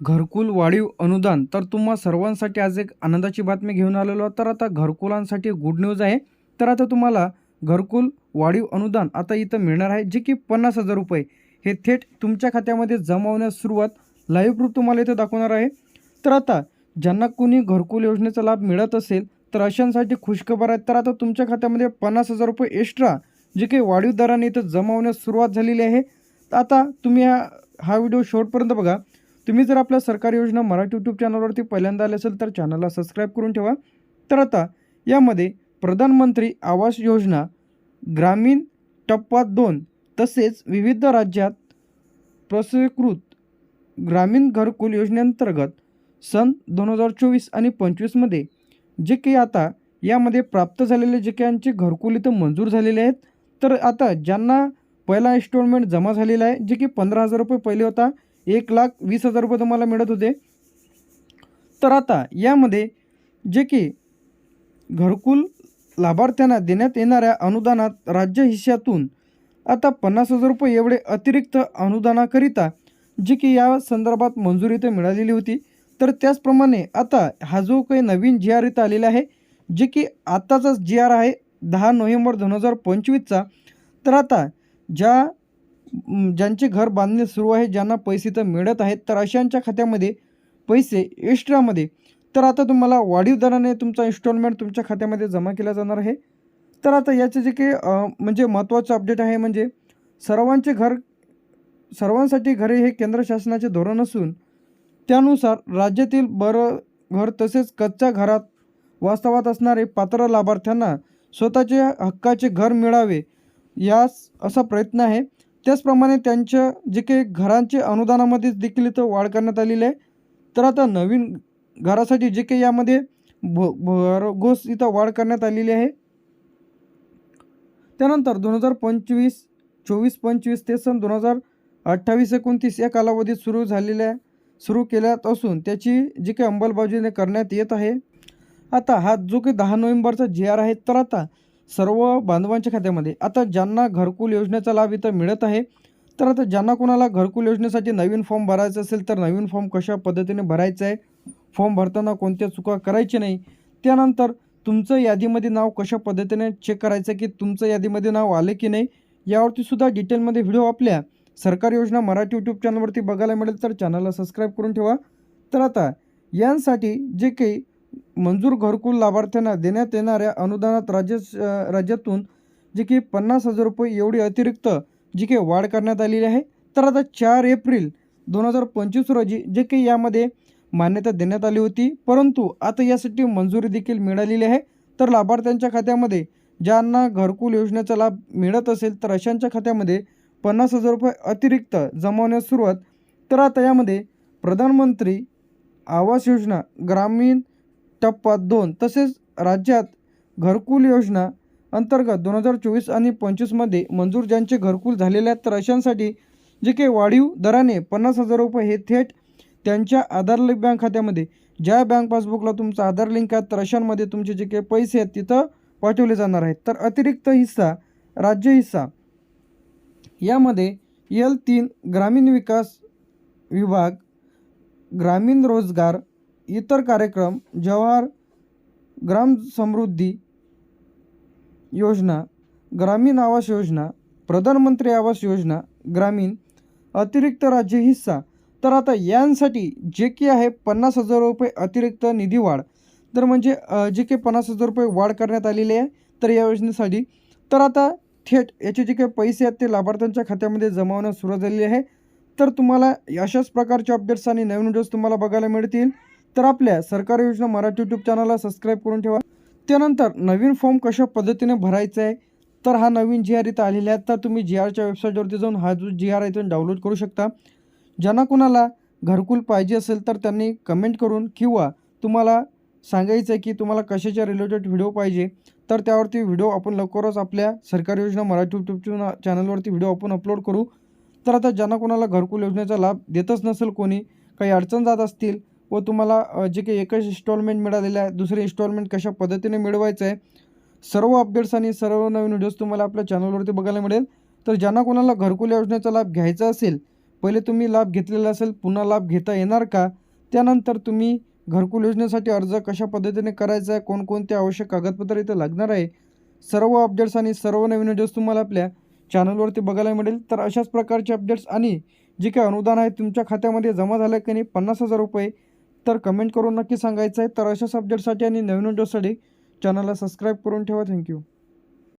घरकुल वाढीव अनुदान. तर तुम्हा सर्वांसाठी आज एक आनंदाची बातमी घेऊन आलेलो तर आता घरकुलांसाठी गुड न्यूज आहे. तर आता तुम्हाला घरकुल वाढीव अनुदान आता इथं मिळणार आहे जे की पन्नास हजार रुपये. हे थेट तुमच्या खात्यामध्ये जमावण्यास सुरुवात लाईव्ह प्रूफ तुम्हाला इथं दाखवणार आहे. तर आता ज्यांना कोणी घरकुल योजनेचा लाभ मिळत असेल तर अशांसाठी खुशखबर आहे तर आता तुमच्या खात्यामध्ये पन्नास हजार रुपये एक्स्ट्रा जे काही वाढीव दराने इथं जमावण्यास सुरुवात झालेली आहे. तर आता तुम्ही हा हा व्हिडिओ शेवटपर्यंत बघा. तुम्ही जर आपल्या सरकारी योजना मराठी यूट्यूब चॅनलवरती पहिल्यांदा आले असेल तर चॅनलला सबस्क्राईब करून ठेवा. तर आता यामध्ये प्रधानमंत्री आवास योजना ग्रामीण टप्पा दोन तसेच विविध राज्यात प्रसकृत ग्रामीण घरकुल योजनेअंतर्गत सन दोन हजार चोवीस आणि पंचवीसमध्ये जे काही आता यामध्ये प्राप्त झालेले जे काही यांचे घरकुल इथं मंजूर झालेले आहेत. तर आता ज्यांना पहिला इन्स्टॉलमेंट जमा झालेला आहे जे की पंधरा हजार रुपये पहिले होता एक लाख वीस हजार रुपये तुम्हाला मिळत होते. तर आता यामध्ये जे की घरकुल लाभार्थ्यांना देण्यात येणाऱ्या अनुदानात राज्य हिश्श्यातून आता पन्नास हजार रुपये एवढे अतिरिक्त अनुदानाकरिता जी की या संदर्भात मंजुरी इथं मिळालेली होती. तर त्याचप्रमाणे आता हा जो काही नवीन जी आर इथं आलेला आहे जे की आत्ताचाच जी आर आहे दहा नोव्हेंबर दोन हजार पंचवीसचा. तर आता ज्या ज्यांचे घर बांधणे सुरू आहे ज्यांना पैसे तर मिळत आहेत तर अशांच्या खात्यामध्ये पैसे एक्स्ट्रामध्ये तर आता तुम्हाला वाढीव दराने तुमचा इन्स्टॉलमेंट तुमच्या खात्यामध्ये जमा केला जाणार आहे. तर आता याचे जे काही म्हणजे महत्त्वाचं अपडेट आहे म्हणजे सर्वांचे घर सर्वांसाठी घरे हे केंद्र शासनाचे धोरण असून त्यानुसार राज्यातील बरं घर तसेच कच्च्या घरात वास्तवात असणारे पात्र लाभार्थ्यांना स्वतःचे हक्काचे घर मिळावे यास असा प्रयत्न आहे. त्याचप्रमाणे त्यांच्या जे काही घरांचे अनुदानामध्ये देखील इथं वाढ करण्यात आलेली आहे. तर आता नवीन घरासाठी जे काही यामध्ये भ भरघोस इथं वाढ करण्यात आलेली आहे. त्यानंतर दोन हजार पंचवीस चोवीस पंचवीस ते सन दोन हजार अठ्ठावीस एकोणतीस या कालावधीत सुरू झालेल्या सुरू केल्यात असून त्याची जी काही अंमलबजावणी करण्यात येत आहे. आता हा जो काही दहा नोव्हेंबरचा जी आर आहे तर आता सर्व बांधवांच्या खात्यामध्ये. आता ज्यांना घरकुल योजनेचा लाभ इथं मिळत आहे तर आता ज्यांना कोणाला घरकुल योजनेसाठी नवीन फॉर्म भरायचा असेल तर नवीन फॉर्म कशा पद्धतीने भरायचा आहे फॉर्म भरताना कोणत्या चुका करायची नाही त्यानंतर तुमचं यादीमध्ये नाव कशा पद्धतीने चेक करायचं की तुमचं यादीमध्ये नाव आले की नाही यावरती सुद्धा डिटेलमध्ये व्हिडिओ आपल्या. सरकारी योजना मराठी यूट्यूब चॅनलवरती बघायला मिळेल तर चॅनलला सबस्क्राईब करून ठेवा. तर आता यांसाठी जे काही मंजूर घरकुल लाभार्थ्यांना देण्यात येणाऱ्या अनुदानात राज्य राज्यातून जे की पन्नास हजार रुपये एवढी अतिरिक्त जी काही वाढ करण्यात आलेली आहे. तर आता चार एप्रिल दोन हजार पंचवीस रोजी जे काही यामध्ये मान्यता देण्यात आली होती. परंतु आता यासाठी मंजुरी देखील मिळालेली आहे. तर लाभार्थ्यांच्या खात्यामध्ये ज्यांना घरकुल योजनेचा लाभ मिळत असेल तर अशांच्या खात्यामध्ये पन्नास हजार रुपये अतिरिक्त जमवण्यास सुरुवात. तर आता यामध्ये प्रधानमंत्री आवास योजना ग्रामीण टप्पा दोन. तसेच राज्यात घरकुल योजना अंतर्गत दोन हजार चोवीस आणि पंचवीसमध्ये मंजूर ज्यांचे घरकुल झालेले आहेत तर अशांसाठी जे काही वाढीव दराने पन्नास हजार रुपये हे थेट त्यांच्या आधार लिंक बँक खात्यामध्ये ज्या बँक पासबुकला तुमचं आधार लिंक आहे तर अशांमध्ये तुमचे जे काही पैसे आहेत तिथं पाठवले जाणार आहेत. तर अतिरिक्त हिस्सा राज्य हिस्सा यामध्ये एल तीन ग्रामीण विकास विभाग ग्रामीण रोजगार इतर कार्यक्रम जवाहर ग्राम समृद्धी योजना ग्रामीण आवास योजना प्रधानमंत्री आवास योजना ग्रामीण अतिरिक्त राज्य हिस्सा. तर आता यांसाठी जे की आहे पन्नास हजार रुपये अतिरिक्त निधी वाढ. तर म्हणजे जे काही पन्नास हजार रुपये वाढ करण्यात आलेली आहे तर या योजनेसाठी. तर आता थेट याचे जे काही पैसे आहेत ते लाभार्थ्यांच्या खात्यामध्ये जमा होण्यास सुरुवात झालेली आहे. तर तुम्हाला अशाच प्रकारचे अपडेट्स आणि नवीन व्हिडिओज तुम्हाला बघायला मिळतील. तर आपल्या सरकारी योजना मराठी यूट्यूब चॅनलला सबस्क्राईब करून ठेवा. त्यानंतर नवीन फॉर्म कशा पद्धतीने भरायचा आहे तर हा नवीन जी आर इथं आलेला आहे तर तुम्ही जी आरच्या वेबसाईटवरती जाऊन हा जो जी आर आहे तो डाउनलोड करू शकता. ज्यांना कोणाला घरकुल पाहिजे असेल तर त्यांनी कमेंट करून किंवा तुम्हाला सांगायचं आहे की तुम्हाला कशाच्या रिलेटेड व्हिडिओ पाहिजे तर त्यावरती व्हिडिओ आपण लवकरच आपल्या सरकारी योजना मराठी यूट्यूब चॅनलवरती व्हिडिओ आपण अपलोड करू. तर आता ज्यांना कोणाला घरकुल योजनेचा लाभ देतच नसेल कोणी काही अडचण जात असतील व तुम्हाला जे काही एकच इन्स्टॉलमेंट मिळालेलं आहे दुसरे इन्स्टॉलमेंट कशा पद्धतीने मिळवायचं आहे सर्व अपडेट्स आणि सर्व नवीन व्हिडिओज तुम्हाला आपल्या चॅनलवरती बघायला मिळेल. तर ज्यांना कोणाला घरकुल योजनेचा लाभ घ्यायचा असेल पहिले तुम्ही लाभ घेतलेला असेल पुन्हा लाभ घेता येणार का? त्यानंतर तुम्ही घरकुल योजनेसाठी अर्ज कशा पद्धतीने करायचा आहे कोणकोणते आवश्यक कागदपत्र इथं लागणार आहे सर्व अपडेट्स आणि सर्व नवीन व्हिडिओज तुम्हाला आपल्या चॅनलवरती बघायला मिळेल. तर अशाच प्रकारचे अपडेट्स आणि जे काही अनुदान आहे तुमच्या खात्यामध्ये जमा झालं की नाही पन्नास हजार रुपये तर कमेंट करून नक्की सांगायचं आहे तर अशा सब्जेक्टसाठी आणि नवीन व्हिडिओसाठी चॅनलला सबस्क्राईब करून ठेवा. थँक्यू